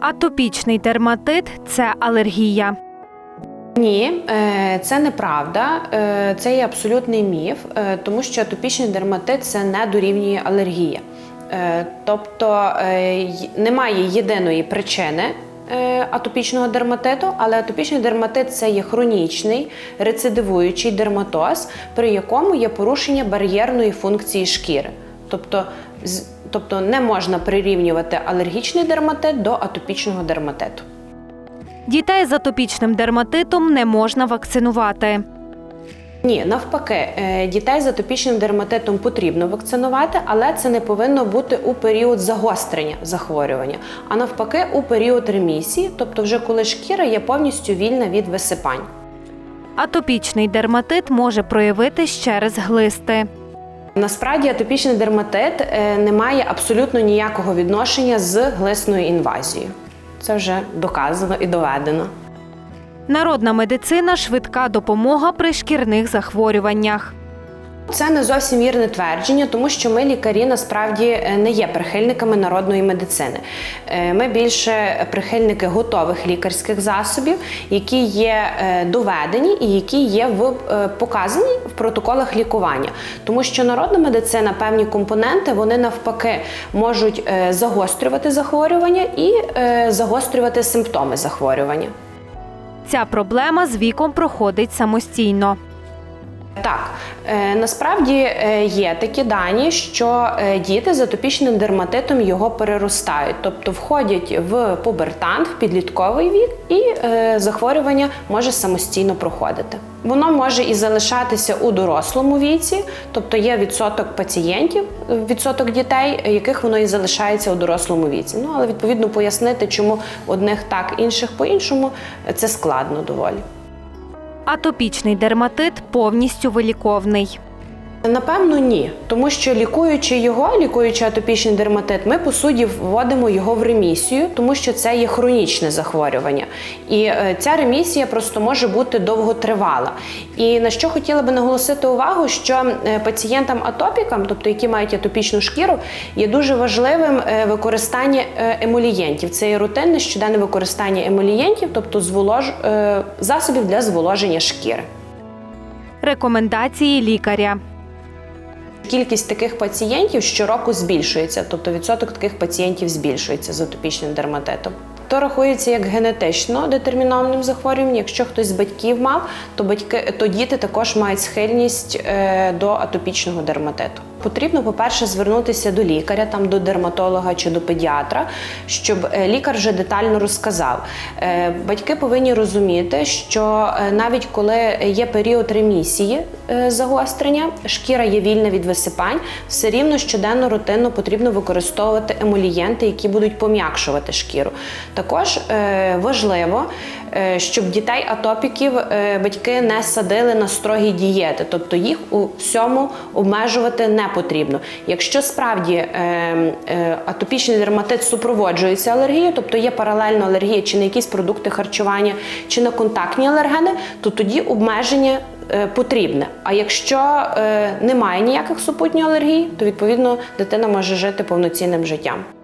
Атопічний дерматит це алергія. Ні, е, це неправда. Е, Це є абсолютний міф, е, тому що атопічний дерматит це не дорівнює алергія. Тобто немає єдиної причини атопічного дерматиту, але атопічний дерматит це є хронічний рецидивуючий дерматоз, при якому є порушення бар'єрної функції шкіри. Тобто, тобто не можна прирівнювати алергічний дерматит до атопічного дерматиту. Дітей з атопічним дерматитом не можна вакцинувати. Ні, навпаки, е, дітей з атопічним дерматитом потрібно вакцинувати, але це не повинно бути у період загострення захворювання, а навпаки, у період ремісії, тобто вже коли шкіра є повністю вільна від висипань. Атопічний дерматит може проявитись через глисти. Насправді атопічний дерматит е, не має абсолютно ніякого відношення з глисною інвазією. Це вже доказано і доведено. Народна медицина швидка допомога при шкірних захворюваннях. Це не зовсім вірне твердження, тому що ми, лікарі, насправді е, не є прихильниками народної медицини. Е, Ми більше прихильники готових лікарських засобів, які є е, доведені і які є в показані в протоколах лікування. Тому що народна медицина, певні компоненти, вони навпаки можуть загострювати захворювання і загострювати симптоми захворювання. Ця проблема з віком проходить самостійно. Так, е, насправді е, є такі дані, що е, діти з атопічним дерматитом його переростають, тобто входять в пубертант, в підлітковий вік, і захворювання може самостійно проходити. Воно може і залишатися у дорослому віці, тобто є відсоток пацієнтів, відсоток дітей, яких воно і залишається у дорослому віці. Ну але відповідно пояснити, чому одних так, інших по-іншому, е, це складно доволі. Атопічний дерматит повністю виліковний. Напевно, ні, тому що лікуючи його, лікуючи атопічний дерматит, ми по суті вводимо його в ремісію, тому що це є хронічне захворювання. І е, ця ремісія просто може бути довготривала. І на що хотіла би наголосити увагу, що е, пацієнтам атопікам, тобто які мають атопічну шкіру, є дуже важливим е, використання емолієнтів. Це є рутинне щоденне використання емолієнтів, тобто зволож... засобів для зволоження шкіри. Рекомендації лікаря. Кількість таких пацієнтів щороку збільшується, тобто відсоток таких пацієнтів збільшується з атопічним дерматитом. То рахується як генетично детермінованим захворюванням. Якщо хтось з батьків мав, то батьки то діти також мають схильність е, до атопічного дерматиту. Потрібно, по-перше, звернутися до лікаря, там до дерматолога чи до педіатра, щоб е, лікар вже детально розказав. Е, Батьки повинні розуміти, що е, навіть коли є період ремісії загострення, шкіра є вільна від висипань, все рівно щоденно рутинно потрібно використовувати емолієнти, які будуть пом'якшувати шкіру. Також важливо, щоб дітей атопіків батьки не садили на строгі дієти, тобто їх у всьому обмежувати не потрібно. Якщо справді е, е, атопічний дерматит супроводжується алергією, тобто є паралельно алергія чи на якісь продукти харчування, чи на контактні алергени, то тоді обмеження е, потрібне. А якщо е, немає ніяких супутніх алергій, то відповідно дитина може жити повноцінним життям.